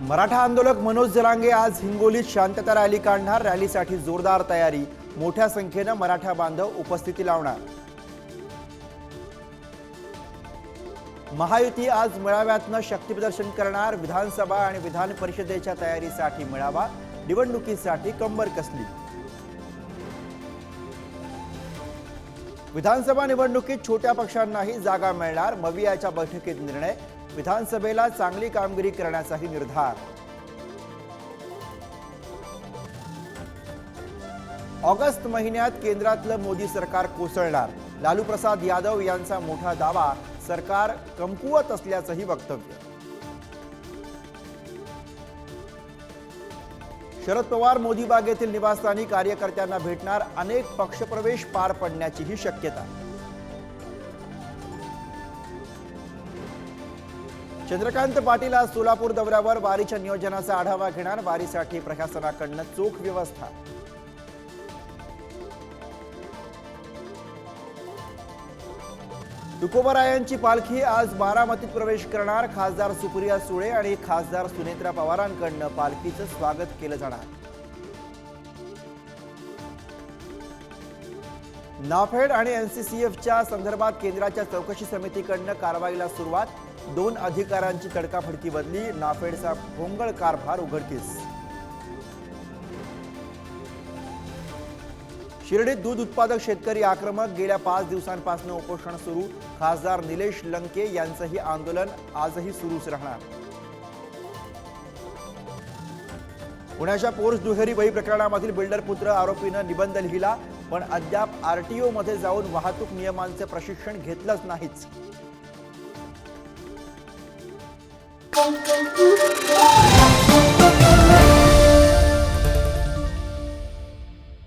मराठा आंदोलक मनोज जरांगे आज हिंगोलीत शांतता रॅली काढणार. रॅलीसाठी जोरदार तयारी. मोठ्या संख्येनं मराठा बांधव उपस्थिती लावणार. महायुती आज मेळाव्यातनं शक्तीप्रदर्शन करणार. विधानसभा आणि विधान परिषदेच्या तयारीसाठी मेळावा. निवडणुकीसाठी कंबर कसली? विधानसभा निवडणुकीत छोट्या पक्षांनाही जागा मिळणार मवियाच्या बैठकीत निर्णय विधानसभेला चांगली कामगिरी करण्याचाही निर्धार. ऑगस्ट महिन्यात केंद्रातलं मोदी सरकार कोसळणार. लालू प्रसाद यादव यांचा मोठा दावा सरकार कमकुवत असल्याचंही वक्तव्य. शरद पवार मोदी बागेतील निवासस्थानी कार्यकर्त्यांना भेटणार अनेक पक्षप्रवेश पार पडण्याचीही शक्यता. चंद्रकांत पाटील आज सोलापूर दौऱ्यावर वारीच्या नियोजनाचा आढावा घेणार वारीसाठी प्रशासनाकडनं चोख व्यवस्था तुकोबरायांची पालखी आज बारामतीत प्रवेश करणार. खासदार सुप्रिया सुळे आणि खासदार सुनेत्रा पवारांकडनं पालखीचं स्वागत केलं जाणार. नाफेड आणि एनसीसीएफच्या संदर्भात केंद्राच्या चौकशी समितीकडनं कारवाईला सुरुवात. दोन अधिकाऱ्यांची तडकाफडकी बदली. नाफेडचा भोंगळ कारभार उघडकीस. शिर्डीत दूध उत्पादक शेतकरी आक्रमक गेल्या पाच दिवसांपासून उपोषण सुरू. खासदार निलेश लंके यांचंही आंदोलन आजही सुरूच राहणार. पुण्याच्या पोर्स दुहेरी बही प्रकरणामधील बिल्डर पुत्र आरोपीनं निबंध लिहिला पण अद्याप आरटीओ मध्ये जाऊन वाहतूक नियमांचे प्रशिक्षण घेतलंच नाहीच